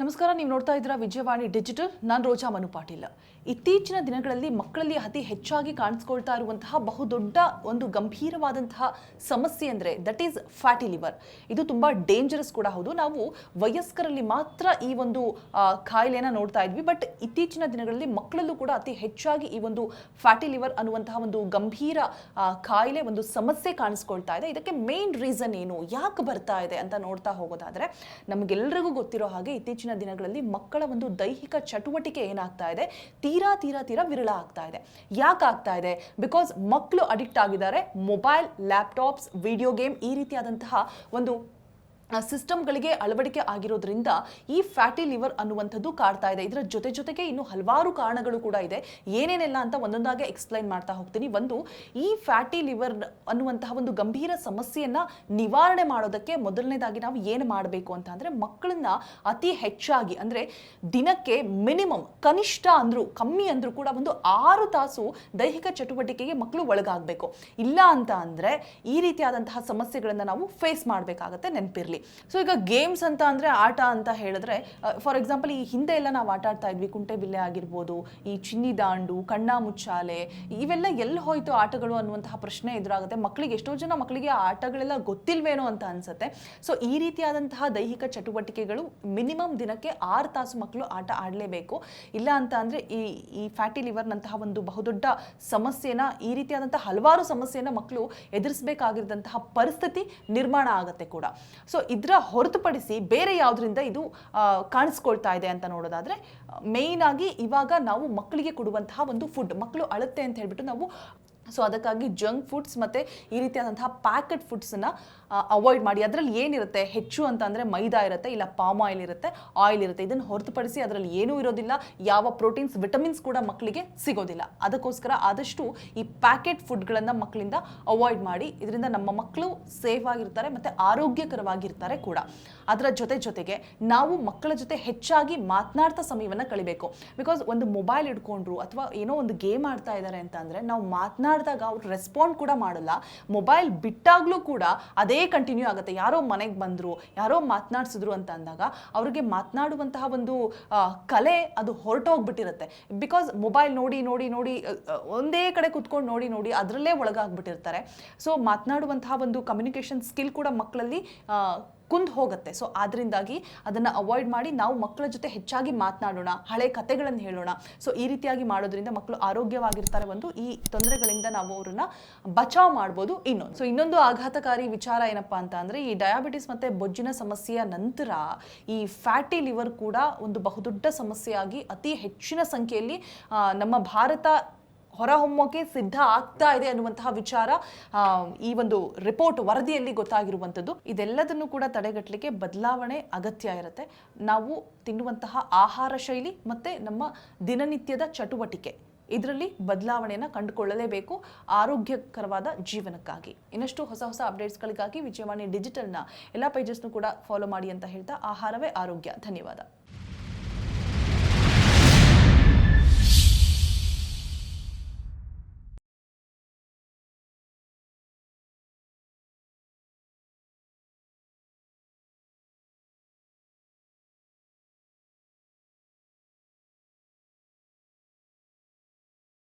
ನಮಸ್ಕಾರ, ನೀವು ನೋಡ್ತಾ ಇದ್ದೀರಾ ವಿಜಯವಾಣಿ ಡಿಜಿಟಲ್. ನಾನು ರೋಜಾ ಮನು ಪಾಟೀಲ್. ಇತ್ತೀಚಿನ ದಿನಗಳಲ್ಲಿ ಮಕ್ಕಳಲ್ಲಿ ಅತಿ ಹೆಚ್ಚಾಗಿ ಕಾಣಿಸ್ಕೊಳ್ತಾ ಇರುವಂತಹ ಬಹುದೊಡ್ಡ ಒಂದು ಗಂಭೀರವಾದಂತಹ ಸಮಸ್ಯೆ ಅಂದರೆ ದಟ್ ಈಸ್ ಫ್ಯಾಟಿ ಲಿವರ್ ಇದು ತುಂಬ ಡೇಂಜರಸ್ ಕೂಡ ಹೌದು. ನಾವು ವಯಸ್ಕರಲ್ಲಿ ಮಾತ್ರ ಈ ಒಂದು ಕಾಯಿಲೆನ ನೋಡ್ತಾ ಇದ್ವಿ. ಬಟ್ ಇತ್ತೀಚಿನ ದಿನಗಳಲ್ಲಿ ಮಕ್ಕಳಲ್ಲೂ ಕೂಡ ಅತಿ ಹೆಚ್ಚಾಗಿ ಈ ಒಂದು ಫ್ಯಾಟಿ ಲಿವರ್ ಅನ್ನುವಂತಹ ಒಂದು ಗಂಭೀರ ಕಾಯಿಲೆ ಒಂದು ಸಮಸ್ಯೆ ಕಾಣಿಸ್ಕೊಳ್ತಾ ಇದೆ. ಇದಕ್ಕೆ ಮೇನ್ ರೀಸನ್ ಏನು? ಯಾಕೆ ಬರ್ತಾ ಇದೆ ಅಂತ ನೋಡ್ತಾ ಹೋಗೋದಾದರೆ ನಮಗೆಲ್ಲರಿಗೂ ಗೊತ್ತಿರೋ ಹಾಗೆ ಇತ್ತೀಚಿನ ದಿನಗಳಲ್ಲಿ ಮಕ್ಕಳ ಒಂದು ದೈಹಿಕ ಚಟುವಟಿಕೆ ಏನಾಗ್ತಾ ಇದೆ? ತೀರಾ ತೀರಾ ತೀರಾ ವಿರಳ ಆಗ್ತಾ ಇದೆ. ಯಾಕಾಗ್ತಾ ಇದೆ? ಬಿಕಾಸ್ ಮಕ್ಕಳು ಅಡಿಕ್ಟ್ ಆಗಿದ್ದಾರೆ. ಮೊಬೈಲ್ ಲ್ಯಾಪ್ಟಾಪ್ಸ್ ವಿಡಿಯೋ ಗೇಮ್ ಈ ರೀತಿಯಾದಂತಹ ಒಂದು ಸಿಸ್ಟಮ್ಗಳಿಗೆ ಅಳವಡಿಕೆ ಆಗಿರೋದ್ರಿಂದ ಈ ಫ್ಯಾಟಿ ಲಿವರ್ ಅನ್ನುವಂಥದ್ದು ಕಾಡ್ತಾ ಇದೆ. ಇದರ ಜೊತೆ ಜೊತೆಗೆ ಇನ್ನು ಹಲವಾರು ಕಾರಣಗಳು ಕೂಡ ಇದೆ. ಏನೇನೆಲ್ಲ ಅಂತ ಒಂದೊಂದಾಗಿ ಎಕ್ಸ್ಪ್ಲೈನ್ ಮಾಡ್ತಾ ಹೋಗ್ತೀನಿ. ಒಂದು, ಈ ಫ್ಯಾಟಿ ಲಿವರ್ ಅನ್ನುವಂತಹ ಒಂದು ಗಂಭೀರ ಸಮಸ್ಯೆಯನ್ನು ನಿವಾರಣೆ ಮಾಡೋದಕ್ಕೆ ಮೊದಲನೇದಾಗಿ ನಾವು ಏನು ಮಾಡಬೇಕು ಅಂತ ಅಂದರೆ ಮಕ್ಕಳನ್ನ ಅತಿ ಹೆಚ್ಚಾಗಿ ಅಂದರೆ ದಿನಕ್ಕೆ ಮಿನಿಮಮ್ ಕನಿಷ್ಠ ಅಂದರೂ, ಕಮ್ಮಿ ಅಂದರೂ ಕೂಡ ಒಂದು ಆರು ತಾಸು ದೈಹಿಕ ಚಟುವಟಿಕೆಗೆ ಮಕ್ಕಳು ಒಳಗಾಗಬೇಕು. ಇಲ್ಲ ಅಂತ ಅಂದರೆ ಈ ರೀತಿಯಾದಂತಹ ಸಮಸ್ಯೆಗಳನ್ನು ನಾವು ಫೇಸ್ ಮಾಡಬೇಕಾಗತ್ತೆ ನೆನಪಿರ್ಲಿ. ಸೊ ಈಗ ಗೇಮ್ಸ್ ಅಂತ ಅಂದರೆ ಆಟ ಅಂತ ಹೇಳಿದ್ರೆ ಫಾರ್ ಎಕ್ಸಾಂಪಲ್ ಈ ಹಿಂದೆ ಎಲ್ಲ ನಾವು ಆಟ ಆಡ್ತಾ ಇದ್ವಿ. ಕುಂಟೆಬಿಲ್ಲೆ ಆಗಿರ್ಬೋದು, ಈ ಚಿನ್ನಿ ದಾಂಡು, ಕಣ್ಣ ಮುಚ್ಚಾಲೆ, ಇವೆಲ್ಲ ಎಲ್ಲಿ ಹೋಯ್ತು ಆಟಗಳು ಅನ್ನುವಂತಹ ಪ್ರಶ್ನೆ ಎದುರಾಗುತ್ತೆ. ಮಕ್ಕಳಿಗೆ ಎಷ್ಟೋ ಜನ ಮಕ್ಕಳಿಗೆ ಆ ಆಟಗಳೆಲ್ಲ ಗೊತ್ತಿಲ್ವೇನೋ ಅಂತ ಅನ್ಸುತ್ತೆ. ಸೊ ಈ ರೀತಿಯಾದಂತಹ ದೈಹಿಕ ಚಟುವಟಿಕೆಗಳು ಮಿನಿಮಮ್ ದಿನಕ್ಕೆ ಆರು ತಾಸು ಮಕ್ಕಳು ಆಟ ಆಡಲೇಬೇಕು. ಇಲ್ಲ ಅಂತ ಅಂದರೆ ಈ ಈ ಫ್ಯಾಟಿ ಲಿವರ್ನಂತಹ ಒಂದು ಬಹುದೊಡ್ಡ ಸಮಸ್ಯೆನ, ಈ ರೀತಿಯಾದಂಥ ಹಲವಾರು ಸಮಸ್ಯೆನ ಮಕ್ಕಳು ಎದುರಿಸಬೇಕಾಗಿದ್ದಂತಹ ಪರಿಸ್ಥಿತಿ ನಿರ್ಮಾಣ ಆಗುತ್ತೆ ಕೂಡ. ಸೊ ಇದರ ಹೊರತುಪಡಿಸಿ ಬೇರೆ ಯಾವುದರಿಂದ ಇದು ಕಾಣಿಸ್ಕೊಳ್ತಾ ಇದೆ ಅಂತ ನೋಡೋದಾದರೆ ಮೇಯ್ನಾಗಿ ಇವಾಗ ನಾವು ಮಕ್ಕಳಿಗೆ ಕೊಡುವಂತಹ ಒಂದು ಫುಡ್ ಮಕ್ಕಳು ಅಳುತ್ತೆ ಅಂತ ಹೇಳ್ಬಿಟ್ಟು ನಾವು ಸೊ ಅದಕ್ಕಾಗಿ ಜಂಕ್ ಫುಡ್ಸ್ ಮತ್ತು ಈ ರೀತಿಯಾದಂತಹ ಪ್ಯಾಕೆಟ್ ಫುಡ್ಸನ್ನು ಅವಾಯ್ಡ್ ಮಾಡಿ. ಅದರಲ್ಲಿ ಏನಿರುತ್ತೆ? ಹೆಚ್ಚು ಅಂತ ಅಂದರೆ ಮೈದಾ ಇರುತ್ತೆ, ಇಲ್ಲ ಪಾಮ್ ಆಯಿಲ್ ಇರುತ್ತೆ ಆಯಿಲ್ ಇರುತ್ತೆ. ಇದನ್ನು ಹೊರತುಪಡಿಸಿ ಅದರಲ್ಲಿ ಏನೂ ಇರೋದಿಲ್ಲ. ಯಾವ ಪ್ರೋಟೀನ್ಸ್ ವಿಟಮಿನ್ಸ್ ಕೂಡ ಮಕ್ಕಳಿಗೆ ಸಿಗೋದಿಲ್ಲ. ಅದಕ್ಕೋಸ್ಕರ ಆದಷ್ಟು ಈ ಪ್ಯಾಕೆಟ್ ಫುಡ್ಗಳನ್ನು ಮಕ್ಕಳಿಂದ ಅವಾಯ್ಡ್ ಮಾಡಿ. ಇದರಿಂದ ನಮ್ಮ ಮಕ್ಕಳು ಸೇಫ್ ಆಗಿರ್ತಾರೆ ಮತ್ತು ಆರೋಗ್ಯಕರವಾಗಿರ್ತಾರೆ ಕೂಡ. ಅದರ ಜೊತೆ ಜೊತೆಗೆ ನಾವು ಮಕ್ಕಳ ಜೊತೆ ಹೆಚ್ಚಾಗಿ ಮಾತನಾಡ್ತಾ ಸಮಯವನ್ನು ಕಳಿಬೇಕು. ಬಿಕಾಸ್ ಒಂದು ಮೊಬೈಲ್ ಇಟ್ಕೊಂಡ್ರು ಅಥವಾ ಏನೋ ಒಂದು ಗೇಮ್ ಆಡ್ತಾ ಇದ್ದಾರೆ ಅಂತ ಅಂದರೆ ನಾವು ಮಾತನಾಡಿದಾಗ ಅವ್ರು ರೆಸ್ಪಾಂಡ್ ಕೂಡ ಮಾಡಲ್ಲ. ಮೊಬೈಲ್ ಬಿಟ್ಟಾಗಲೂ ಕೂಡ ಅದೇ ಕಂಟಿನ್ಯೂ ಆಗುತ್ತೆ. ಯಾರೋ ಮನೆಗೆ ಬಂದರು, ಯಾರೋ ಮಾತನಾಡಿಸಿದ್ರು ಅಂತ ಅಂದಾಗ ಅವ್ರಿಗೆ ಮಾತನಾಡುವಂತಹ ಒಂದು ಕಲೆ ಅದು ಹೊರಟೋಗ್ಬಿಟ್ಟಿರುತ್ತೆ. ಬಿಕಾಸ್ ಮೊಬೈಲ್ ನೋಡಿ ನೋಡಿ ನೋಡಿ ಒಂದೇ ಕಡೆ ಕುತ್ಕೊಂಡು ನೋಡಿ ನೋಡಿ ಅದರಲ್ಲೇ ಒಳಗಾಗ್ಬಿಟ್ಟಿರ್ತಾರೆ. ಸೊ ಮಾತನಾಡುವಂತಹ ಒಂದು ಕಮ್ಯುನಿಕೇಷನ್ ಸ್ಕಿಲ್ ಕೂಡ ಮಕ್ಕಳಲ್ಲಿ ಕುಂದ್ ಹೋಗುತ್ತೆ. ಸೊ ಆದ್ರಿಂದಾಗಿ ಅದನ್ನು ಅವಾಯ್ಡ್ ಮಾಡಿ ನಾವು ಮಕ್ಕಳ ಜೊತೆ ಹೆಚ್ಚಾಗಿ ಮಾತನಾಡೋಣ, ಹಳೆ ಕಥೆಗಳನ್ನು ಹೇಳೋಣ. ಸೊ ಈ ರೀತಿಯಾಗಿ ಮಾಡೋದ್ರಿಂದ ಮಕ್ಕಳು ಆರೋಗ್ಯವಾಗಿರ್ತಾರೆ ಒಂದು. ಈ ತೊಂದರೆಗಳಿಂದ ನಾವು ಅವ್ರನ್ನ ಬಚಾವ್ ಮಾಡ್ಬೋದು ಇನ್ನೊಂದು. ಸೊ ಇನ್ನೊಂದು ಆಘಾತಕಾರಿ ವಿಚಾರ ಏನಪ್ಪಾ ಅಂತ ಅಂದರೆ, ಈ ಡಯಾಬಿಟಿಸ್ ಮತ್ತೆ ಬೊಜ್ಜಿನ ಸಮಸ್ಯೆಯ ನಂತರ ಈ ಫ್ಯಾಟಿ ಲಿವರ್ ಕೂಡ ಒಂದು ಬಹುದೊಡ್ಡ ಸಮಸ್ಯೆಯಾಗಿ ಅತಿ ಹೆಚ್ಚಿನ ಸಂಖ್ಯೆಯಲ್ಲಿ ನಮ್ಮ ಭಾರತ ಹೊರಹೊಮ್ಮೋಕೆ ಸಿದ್ಧ ಆಗ್ತಾ ಇದೆ ಅನ್ನುವಂತಹ ವಿಚಾರ ಈ ಒಂದು ರಿಪೋರ್ಟ್ ವರದಿಯಲ್ಲಿ ಗೊತ್ತಾಗಿರುವಂಥದ್ದು. ಇದೆಲ್ಲದನ್ನು ಕೂಡ ತಡೆಗಟ್ಟಲಿಕ್ಕೆ ಬದಲಾವಣೆ ಅಗತ್ಯ ಇರುತ್ತೆ. ನಾವು ತಿನ್ನುವಂತಹ ಆಹಾರ ಶೈಲಿ ಮತ್ತು ನಮ್ಮ ದಿನನಿತ್ಯದ ಚಟುವಟಿಕೆ, ಇದರಲ್ಲಿ ಬದಲಾವಣೆಯನ್ನು ಕಂಡುಕೊಳ್ಳಲೇಬೇಕು ಆರೋಗ್ಯಕರವಾದ ಜೀವನಕ್ಕಾಗಿ. ಇನ್ನಷ್ಟು ಹೊಸ ಹೊಸ ಅಪ್ಡೇಟ್ಸ್ಗಳಿಗಾಗಿ ವಿಜಯವಾಣಿ ಡಿಜಿಟಲ್ನ ಎಲ್ಲ ಪೇಜಸ್ನು ಕೂಡ ಫಾಲೋ ಮಾಡಿ ಅಂತ ಹೇಳ್ತಾ, ಆಹಾರವೇ ಆರೋಗ್ಯ. ಧನ್ಯವಾದ.